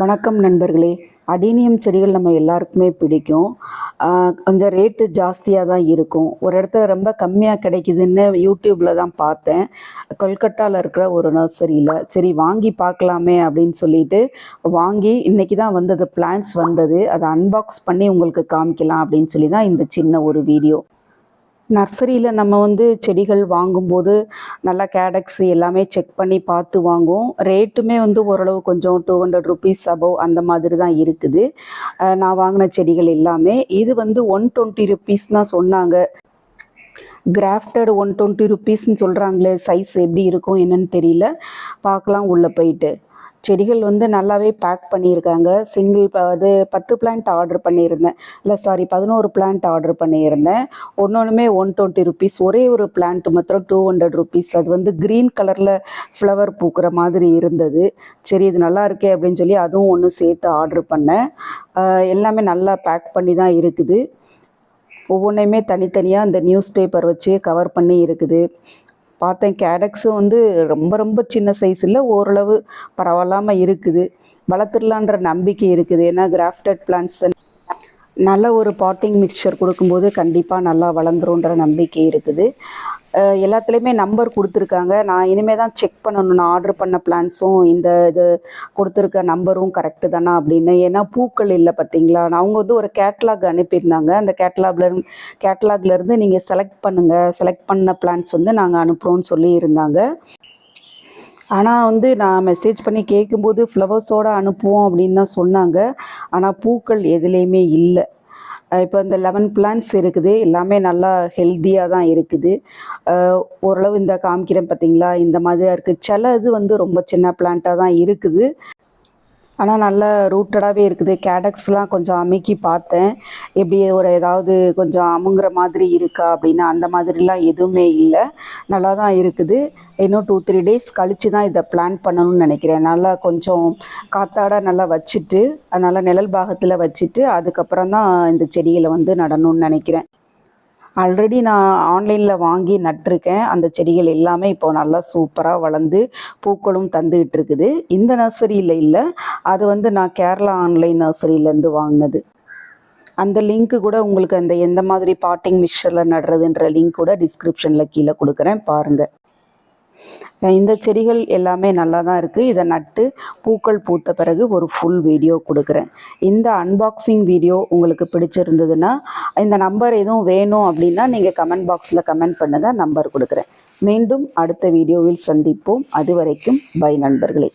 வணக்கம் நண்பர்களே. அடீனியம் செடிகள் நம்ம எல்லாருக்குமே பிடிக்கும். கொஞ்சம் ரேட்டு ஜாஸ்தியாக தான் இருக்கும். ஒரு இடத்துல ரொம்ப கம்மியாக கிடைக்குதுன்னு யூடியூப்பில் தான் பார்த்தேன். கொல்கட்டாவில் இருக்கிற ஒரு நர்சரியில். சரி வாங்கி பார்க்கலாமே அப்படின்னு சொல்லிட்டு வாங்கி இன்னைக்கு தான் வந்தது பிளான்ஸ் வந்தது. அதை அன்பாக்ஸ் பண்ணி உங்களுக்கு காமிக்கலாம் அப்படின்னு சொல்லி தான் இந்த சின்ன ஒரு வீடியோ நர்சரியில் நம்ம வந்து செடிகள் வாங்கும்போது நல்லா கேடக்ஸ் எல்லாமே செக் பண்ணி பார்த்து வாங்குவோம். ரேட்டுமே வந்து ஓரளவு கொஞ்சம் டூ ஹண்ட்ரட் ருபீஸ் அபவ் அந்த மாதிரி தான் இருக்குது. நான் வாங்கின செடிகள் எல்லாமே. இது வந்து ஒன் டுவெண்ட்டி ருபீஸ் தான் சொன்னாங்க. கிராஃப்டட் ஒன் டுவெண்ட்டி ருபீஸ்ன்னு சொல்கிறாங்களே சைஸ் எப்படி இருக்கும் என்னன்னு தெரியல. பார்க்கலாம் உள்ளே போயிட்டு. செடிகள் வந்து நல்லாவே பேக் பண்ணியிருக்காங்க. சிங்கிள் அது பத்து பிளான்ட் ஆர்டர் பண்ணியிருந்தேன். இல்லை சாரி பதினோரு பிளான்ட் ஆர்டர் பண்ணியிருந்தேன். ஒன்று ஒன்றுமே ஒன் டுவெண்ட்டி ருபீஸ் ஒரே ஒரு பிளான்ட் மாத்திரம் டூ ஹண்ட்ரட் ருபீஸ் அது வந்து க்ரீன் கலரில் ஃப்ளவர் பூக்கிற மாதிரி இருந்தது. சரி இது நல்லா இருக்கே அப்படின்னு சொல்லி அதுவும் ஒன்று சேர்த்து ஆர்டர் பண்ணேன். எல்லாமே நல்லா பேக் பண்ணி தான் இருக்குது. ஒவ்வொன்றையுமே தனித்தனியாக அந்த நியூஸ் பேப்பர் வச்சு கவர் பண்ணி இருக்குது. பார்த்தேன். கேடக்ஸும் வந்து ரொம்ப ரொம்ப சின்ன சைஸில் ஓரளவு பரவாயில்லாமல் இருக்குது. வளர்த்துடலான்ற நம்பிக்கை இருக்குது. ஏன்னா கிராஃப்டட் பிளான்ஸ் நல்ல ஒரு பாட்டிங் மிக்சர் கொடுக்கும்போது கண்டிப்பாக நல்லா வளர்ந்துருன்ற நம்பிக்கை இருக்குது. எல்லாத்துலேயுமே நம்பர் கொடுத்துருக்காங்க. நான் இனிமேல் தான் செக் பண்ணணும். நான் ஆர்டர் பண்ண பிளான்ஸும் இந்த இது கொடுத்துருக்க நம்பரும் கரெக்டு தானா அப்படின்னு. ஏன்னா பூக்கள் இல்லை பார்த்தீங்களா நான் அவங்க வந்து ஒரு கேட்லாக் அனுப்பியிருந்தாங்க. அந்த கேட்லாக்ல கேட்லாக்லேருந்து நீங்கள் செலக்ட் பண்ணுங்கள் செலக்ட் பண்ண பிளான்ஸ் வந்து நாங்கள் அனுப்புகிறோன்னு சொல்லி இருந்தாங்க ஆனால் வந்து நான் மெசேஜ் பண்ணி கேட்கும்போது ஃப்ளவர்ஸோடு அனுப்புவோம் அப்படின்னு தான் சொன்னாங்க. ஆனால் பூக்கள் எதுலேயுமே இல்லை. இப்போ இந்த லெவன் பிளான்ஸ் இருக்குது. எல்லாமே நல்லா ஹெல்த்தியாக தான் இருக்குது. ஓரளவு இந்த காமிக்கிறேன் பார்த்தீங்களா இந்த மாதிரி இருக்குது சில இது வந்து ரொம்ப சின்ன பிளான்ட்டாக தான் இருக்குது. ஆனால் நல்ல ரூட்டடாகவே இருக்குது. கேடக்ஸ்லாம் கொஞ்சம் அமுக்கி பார்த்தேன். எப்படி ஒரு ஏதாவது கொஞ்சம் அமுங்குற மாதிரி இருக்கா அப்படின்னா அந்த மாதிரிலாம் எதுவுமே இல்லை. நல்லா தான் இருக்குது. இன்னும் டூ த்ரீ டேஸ் கழித்து தான் இதை பிளான் பண்ணணும்னு நினைக்கிறேன். நல்லா கொஞ்சம் காற்றாட நல்லா வச்சுட்டு அதனால் நிழல் பாகத்தில் வச்சுட்டு அதுக்கப்புறம் தான் இந்த செடிகளை வந்து நடணும்னு நினைக்கிறேன். ஆல்ரெடி நான் ஆன்லைனில் வாங்கி நட்டிருக்கேன். அந்த செடிகள் எல்லாமே இப்போ நல்லா சூப்பராக வளர்ந்து பூக்களும் தந்துக்கிட்டு இருக்குது. இந்த நர்சரியில் இல்லை. அது வந்து நான் கேரளா ஆன்லைன் நர்சரியிலேருந்து வாங்கினது. அந்த லிங்க்கு கூட உங்களுக்கு அந்த எந்த மாதிரி பாட்டிங் மிக்சரில் நடுறதுன்ற லிங்க் கூட டிஸ்கிரிப்ஷனில் கீழே கொடுக்குறேன். பாருங்கள் இந்த செடிகள் எல்லாமே நல்லா தான் இருக்குது இதை நட்டு பூக்கள் பூத்த பிறகு ஒரு ஃபுல் வீடியோ கொடுக்குறேன். இந்த அன்பாக்சிங் வீடியோ உங்களுக்கு பிடிச்சிருந்ததுன்னா இந்த நம்பர் எதுவும் வேணும் அப்படின்னா நீங்கள் கமெண்ட் பாக்ஸில் கமெண்ட் பண்ணுங்கள் நம்பர் கொடுக்குறேன். மீண்டும் அடுத்த வீடியோவில் சந்திப்போம். அது வரைக்கும் பை நண்பர்களே.